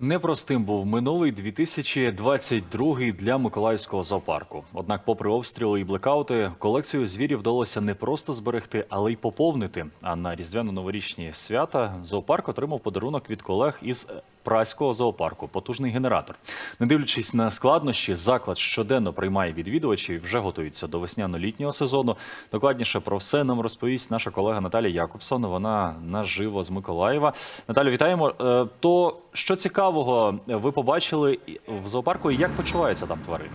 Непростим був минулий 2022 для Миколаївського зоопарку. Однак, попри обстріли і блекаути, колекцію звірів вдалося не просто зберегти, але й поповнити. А на різдвяно-новорічні свята зоопарк отримав подарунок від колег із праського зоопарку потужний генератор. Не дивлячись на складнощі, заклад щоденно приймає відвідувачів вже готується до весняно-літнього сезону. Докладніше про все нам розповість наша колега Наталія Якобсон. Вона наживо з Миколаєва. Наталю, вітаємо. Е, То що цікавого ви побачили в зоопарку і як почуваються там тварини?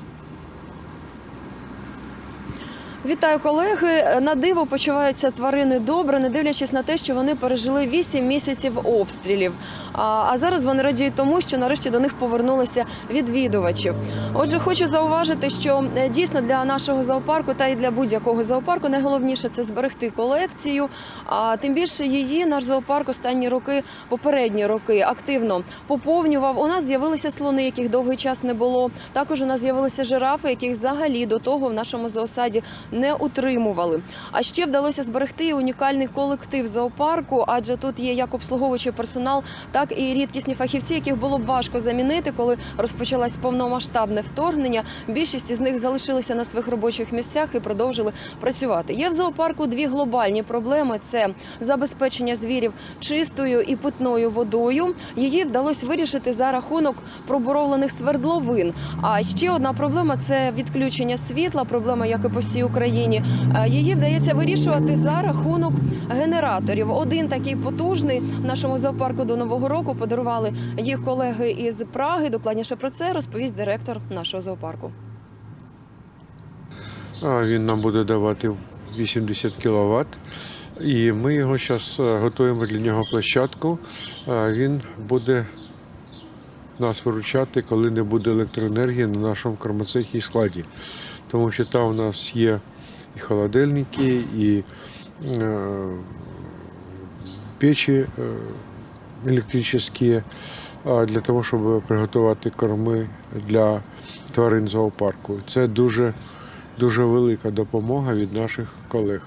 Вітаю колеги. На диво почуваються тварини добре, не дивлячись на те, що вони пережили 8 місяців обстрілів. А, зараз вони радіють тому, що нарешті до них повернулися відвідувачі. Отже, хочу зауважити, що е, дійсно для нашого зоопарку та й для будь-якого зоопарку найголовніше це зберегти колекцію. А тим більше її наш зоопарк останні роки, попередні роки, активно поповнював. У нас з'явилися слони, яких довгий час не було. Також у нас з'явилися жирафи, яких взагалі до того в нашому зоосаді не утримували. А ще вдалося зберегти унікальний колектив зоопарку, адже тут є як обслуговуючий персонал, так і рідкісні фахівці, яких було б важко замінити, коли розпочалось повномасштабне вторгнення. Більшість із них залишилися на своїх робочих місцях і продовжили працювати. Є в зоопарку дві глобальні проблеми: це забезпечення звірів чистою і питною водою. Її вдалося вирішити за рахунок проборовлених свердловин. А ще одна проблема це відключення світла. Проблема, як і по всій Україні. Е, Її вдається вирішувати за рахунок генераторів. Один такий потужний нашому зоопарку до нового року подарували їх колеги із Праги. Докладніше про це розповість директор нашого зоопарку. Він нам буде давати 80 кВт. І ми його зараз готуємо для нього площадку. Він буде нас виручати, коли не буде електроенергії на нашому кормоцехі складі. Тому що там у нас є і холодильники, і е, печі е, електричні а, для того, щоб приготувати корми для тварин зоопарку. Це дуже дуже велика допомога від наших колег.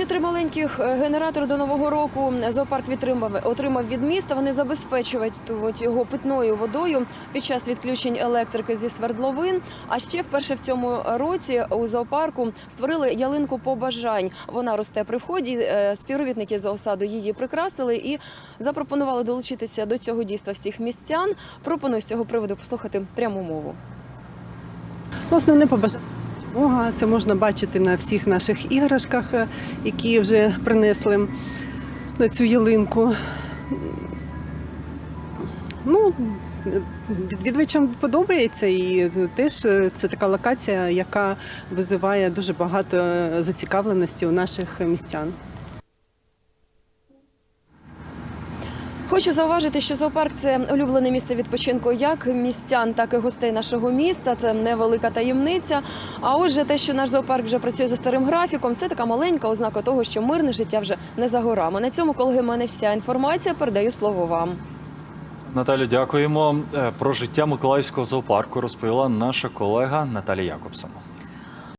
Ще три маленьких е, генератори до нового року зоопарк відтримав отримав від міста. Вони забезпечують його питною водою під час відключень електрики зі свердловин. А ще вперше в цьому році у зоопарку створили ялинку побажань. Вона росте при вході. Е, Співробітники зоосаду її прикрасили і запропонували долучитися до цього дійства всіх містян. Пропоную з цього приводу послухати пряму мову. Основне побажання. Бога, це можна бачити на всіх наших іграшках, е, які вже принесли на цю ялинку. Ну, відвідувачам подобається, і теж е, це така локація, яка визиває дуже багато е, зацікавленості у наших містян. Хочу зауважити, що зоопарк це улюблене місце відпочинку як містян, так і гостей нашого міста. Це невелика таємниця. А отже, те, що наш зоопарк вже працює за старим графіком, це така маленька ознака того, що мирне життя вже не за горами. На цьому, колеги, в мене вся інформація. Передаю слово вам. Наталю, дякуємо. Е, Про життя Миколаївського зоопарку розповіла наша колега Наталія Якобсон.